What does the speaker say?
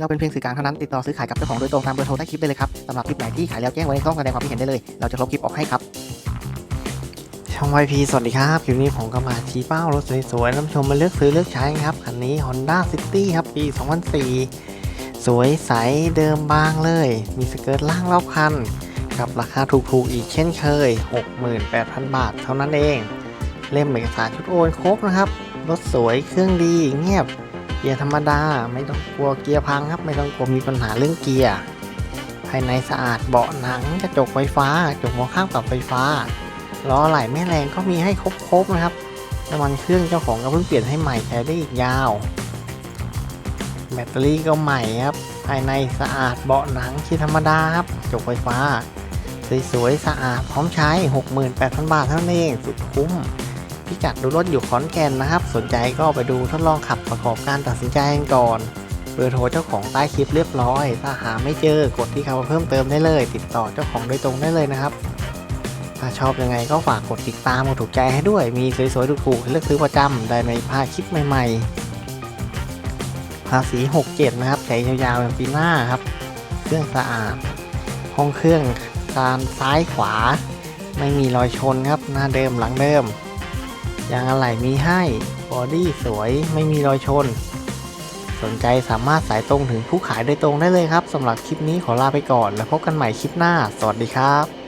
เราเป็นเพียงสื่อกลางเท่านั้นติดต่อซื้อขายกับเจ้าของโดยตรงตามเบอร์โทรใต้คลิปได้เลยครับสำหรับคลิปไหนที่ขายแล้วแจ้งไว้ในช่องแสดงความคิดเห็นได้เลย เราจะลบคลิปออกให้ครับช่อง YP สวัสดีครับคลิปนี้ผมก็มาชี้เป้ารถสวยๆน้ำชมมาเลือกซื้อเลือกใช้ครับคันนี้ Honda City ครับปี 2004 สวยใสเดิมบางเลย มีสเกิร์ตล่างรอบคันกับราคาถูกๆอีกเช่นเคย 68,000 บาทเท่านั้นเอง เล่มเอกสารชุดโอนครบนะครับรถสวยเครื่องดีเงียบ เกียร์ธรรมดาไม่ต้องกลัวเกียร์พังครับ ไม่ต้องกลัวมีปัญหาเรื่องเกียร์ภายในสะอาดเบาะหนังกระจกไฟฟ้ากระจกมองข้างปรับไฟฟ้าล้อไหล่แม่แรงก็มีให้ครบๆนะครับน้ำมันเครื่องเจ้าของก็เพิ่งเปลี่ยนให้ใหม่ใช้ได้อีกยาว แบตเตอรี่ก็ใหม่ครับ ภายในสะอาดเบาะหนังที่ธรรมดาครับกระจกไฟฟ้า สวยๆสะอาดพร้อมใช้ 68,000 บาทเท่านั้นเองสุดคุ้ม พิกัดดูรถอยู่ขอนแก่นนะครับ สนใจก็ไปดูทดลองขับประกอบการตัดสินใจกันก่อน เบอร์โทรเจ้าของใต้คลิปเรียบร้อย ถ้าหาไม่เจอกดที่คำว่าเพิ่มเติมได้เลย ติดต่อเจ้าของโดยตรงได้เลยนะครับ ถ้าชอบยังไงก็ฝากกดติดตามกดถูกใจให้ด้วย มีสวยๆถูกๆเลือกซื้อประจำได้ในภาคลิปใหม่ๆ ภาษี 67 นะครับใช้ยาวๆเป็นปีหน้าครับ เครื่องสะอาด ห้องเครื่องการซ้ายขวา ไม่มีรอยชนครับ หน้าเดิมหลังเดิม ยางอะไหล่มีให้ บอดี้สวยไม่มีรอยชน สนใจสามารถสายตรงถึงผู้ขายโดยตรงได้เลยครับสำหรับคลิปนี้ขอลาไปก่อน แล้วพบกันใหม่คลิปหน้า สวัสดีครับ